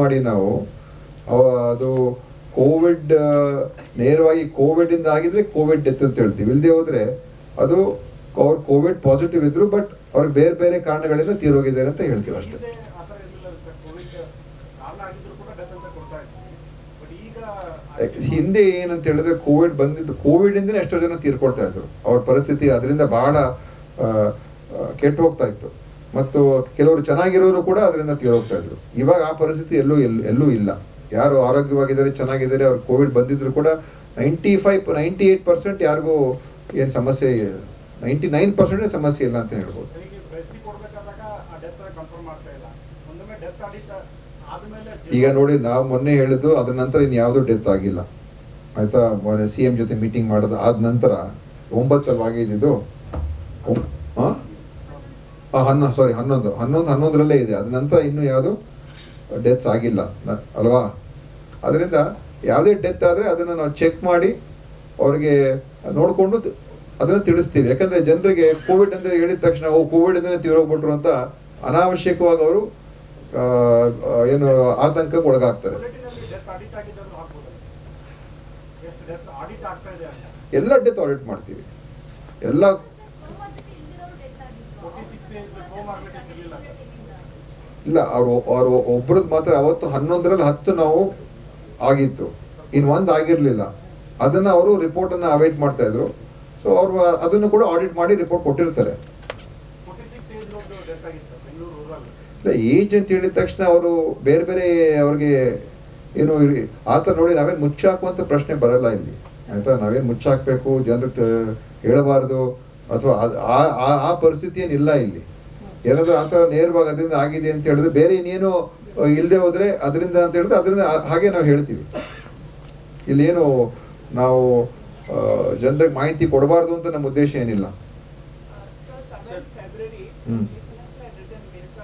ಮಾಡಿ ನಾವು. ಅದು ಕೋವಿಡ್ ನೇರವಾಗಿ ಕೋವಿಡ್ ಇಂದ ಆಗಿದ್ರೆ ಕೋವಿಡ್ ಡೆತ್ ಅಂತ ಹೇಳ್ತೀವಿ. ಇಲ್ಲದೆ ಹೋದ್ರೆ ಅದು ಅವ್ರು ಕೋವಿಡ್ ಪಾಸಿಟಿವ್ ಇದ್ರು ಬಟ್ ಅವ್ರು ಬೇರೆ ಬೇರೆ ಕಾರಣಗಳಿಂದ ತೀರೋಗಿದ್ದಾರೆ ಅಂತ ಹೇಳ್ತೀವಿ ಅಷ್ಟೇ. ಹಿಂದೆ ಏನಂತ ಹೇಳಿದ್ರೆ ಕೋವಿಡ್ ಬಂದಿದ್ದು ಕೋವಿಡ್ ಇಂದನೇ ಎಷ್ಟೋ ಜನ ತೀರ್ಕೊಳ್ತಾ ಇದ್ರು. ಅವ್ರ ಪರಿಸ್ಥಿತಿ ಅದರಿಂದ ಬಹಳ ಕೆಟ್ಟು ಹೋಗ್ತಾ ಇತ್ತು. ಮತ್ತು ಕೆಲವರು ಚೆನ್ನಾಗಿರೋರು ಕೂಡ ಅದರಿಂದ ತೀರೋಗ್ತಾ ಇದ್ರು. ಇವಾಗ ಆ ಪರಿಸ್ಥಿತಿ ಎಲ್ಲೂ ಎಲ್ಲೂ ಎಲ್ಲೂ ಇಲ್ಲ. ಯಾರು ಆರೋಗ್ಯವಾಗಿದ್ದಾರೆ ಚೆನ್ನಾಗಿದ್ದಾರೆ ಅವ್ರು ಕೋವಿಡ್ ಬಂದಿದ್ರು ಕೂಡ ninety five ninety eight percent ಯಾರಿಗೂ ಏನು ಸಮಸ್ಯೆ ನೈಂಟಿ ನೈನ್ ಪರ್ಸೆಂಟ್ ಸಮಸ್ಯೆ ಇಲ್ಲ ಅಂತ ಹೇಳ್ಬೋದು. ಈಗ ನೋಡಿ ನಾವು ಮೊನ್ನೆ ಹೇಳಿದ್ದು ಅದ್ರ ನಂತರ ಇನ್ನು ಯಾವುದೂ ಡೆತ್ ಆಗಿಲ್ಲ. ಆಯಿತಾ ಸಿ ಎಂ ಜೊತೆ ಮೀಟಿಂಗ್ ಮಾಡೋದು ಆದ ನಂತರ ಒಂಬತ್ತಲ್ಲಿ ಆಗಿದ್ದು ಹನ್ನೊಂದು ಸಾರಿ ಹನ್ನೊಂದು. ಹನ್ನೊಂದು ಹನ್ನೊಂದರಲ್ಲೇ ಇದೆ. ಅದ ನಂತರ ಇನ್ನೂ ಯಾವುದು? ಡೆತ್ಸ್ ಆಗಿಲ್ಲ. ಅಲ್ವಾ? ಅದರಿಂದ ಯಾವುದೇ ಡೆತ್ ಆದರೆ ಅದನ್ನು ನಾವು ಚೆಕ್ ಮಾಡಿ ಅವ್ರಿಗೆ ನೋಡಿಕೊಂಡು ಅದನ್ನು ತಿಳಿಸ್ತೀವಿ. ಯಾಕಂದರೆ ಜನರಿಗೆ ಕೋವಿಡ್ ಅಂತ ಹೇಳಿದ ತಕ್ಷಣ ಓ ಕೋವಿಡ್ ಅಂದರೆ ತೀರೋಗ್ಬಿಟ್ರು ಅಂತ ಅನಾವಶ್ಯಕವಾಗಿ ಅವರು ಏನು ಆತಂಕಕ್ಕೆ ಒಳಗಾಗ್ತಾರೆ. ಎಲ್ಲ ಡೆತ್ ಆಡಿಟ್ ಮಾಡ್ತೀವಿ. ಎಲ್ಲ ಇಲ್ಲ, ಅವರು ಅವರು ಒಬ್ರದ್ದು ಮಾತ್ರ ಅವತ್ತು ಹನ್ನೊಂದರಲ್ಲಿ ಹತ್ತು ನಾವು ಆಗಿತ್ತು ಇನ್ನು ಒಂದು ಆಗಿರಲಿಲ್ಲ. ಅದನ್ನ ಅವರು ರಿಪೋರ್ಟನ್ನು ಅವೈಟ್ ಮಾಡ್ತಾ ಇದ್ರು. ಸೊ ಅವರು ಅದನ್ನು ಕೂಡ ಆಡಿಟ್ ಮಾಡಿ ರಿಪೋರ್ಟ್ ಕೊಟ್ಟಿರ್ತಾರೆ. ಇಲ್ಲ ಏಜ್ ಅಂತ ಹೇಳಿದ ತಕ್ಷಣ ಅವರು ಬೇರೆ ಬೇರೆ ಅವ್ರಿಗೆ ಏನು ಆ ಥರ ನೋಡಿ ನಾವೇನು ಮುಚ್ಚಾಕುವಂಥ ಪ್ರಶ್ನೆ ಬರಲ್ಲ ಇಲ್ಲಿ. ಆಯ್ತಾ ನಾವೇನು ಮುಚ್ಚಾಕಬೇಕು ಜನರಿಗೆ ಹೇಳಬಾರದು, ಅಥವಾ ಆ ಆ ಪರಿಸ್ಥಿತಿ ಏನಿಲ್ಲ ಇಲ್ಲಿ. ಏನಾದರೂ ಆ ಥರ ನೇರವಾಗಿ ಅದರಿಂದ ಆಗಿದೆ ಅಂತ ಹೇಳಿದ್ರೆ ಬೇರೆ ಇನ್ನೇನು ಇಲ್ಲದೆ ಹೋದರೆ ಅದರಿಂದ ಅಂತ ಹೇಳಿದ್ರೆ ಅದರಿಂದ ಹಾಗೆ ನಾವು ಹೇಳ್ತೀವಿ. ಇಲ್ಲೇನು ನಾವು ಜನರಿಗೆ ಮಾಹಿತಿ ಕೊಡಬಾರ್ದು ಅಂತ ನಮ್ಮ ಉದ್ದೇಶ ಏನಿಲ್ಲ. So,